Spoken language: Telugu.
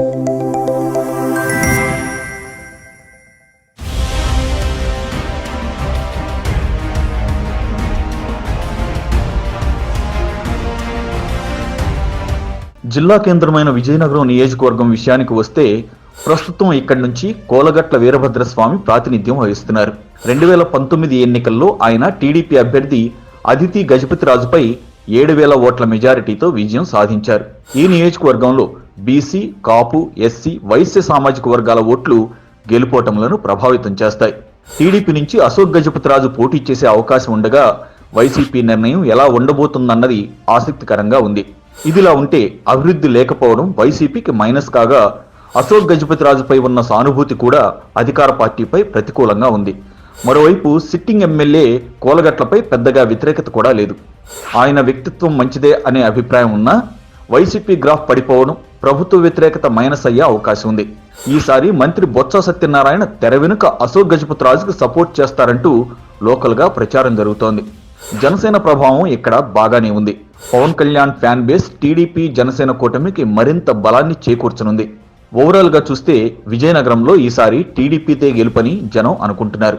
జిల్లా కేంద్రమైన విజయనగరం నియోజకవర్గం విషయానికి వస్తే ప్రస్తుతం ఇక్కడి నుంచి కోలగట్ల వీరభద్రస్వామి ప్రాతినిధ్యం వహిస్తున్నారు. రెండు వేల పంతొమ్మిది ఎన్నికల్లో ఆయన టీడీపీ అభ్యర్థి అదితి గజపతిరాజుపై ఏడు వేల ఓట్ల మెజారిటీతో విజయం సాధించారు. ఈ నియోజకవర్గంలో బీసీ కాపు ఎస్సీ వైశ్య సామాజిక వర్గాల ఓట్లు గెలుపోటములను ప్రభావితం చేస్తాయి. టీడీపీ నుంచి అశోక్ గజపతిరాజు పోటీ చేసే అవకాశం ఉండగా వైసీపీ నిర్ణయం ఎలా ఉండబోతుందన్నది ఆసక్తికరంగా ఉంది. ఇదిలా ఉంటే అభివృద్ధి లేకపోవడం వైసీపీకి మైనస్ కాగా అశోక్ గజపతిరాజుపై ఉన్న సానుభూతి కూడా అధికార పార్టీపై ప్రతికూలంగా ఉంది. మరోవైపు సిట్టింగ్ ఎమ్మెల్యే కోలగట్లపై పెద్దగా వ్యతిరేకత కూడా లేదు. ఆయన వ్యక్తిత్వం మంచిదే అనే అభిప్రాయం ఉన్నా వైసీపీ గ్రాఫ్ పడిపోవడం ప్రభుత్వ వ్యతిరేకత మైనస్ అయ్యే అవకాశం ఉంది. ఈసారి మంత్రి బొత్స సత్యనారాయణ తెర వెనుక అశోక్ గజపతిరాజుకు సపోర్ట్ చేస్తారంటూ లోకల్గా ప్రచారం జరుగుతోంది. జనసేన ప్రభావం ఇక్కడ బాగానే ఉంది. Pawan Kalyan fan base TDP Janasena కూటమికి మరింత బలాన్ని చేకూర్చనుంది. ఓవరాల్గా చూస్తే విజయనగరంలో ఈసారి టీడీపీతే గెలుపని జనం అనుకుంటున్నారు.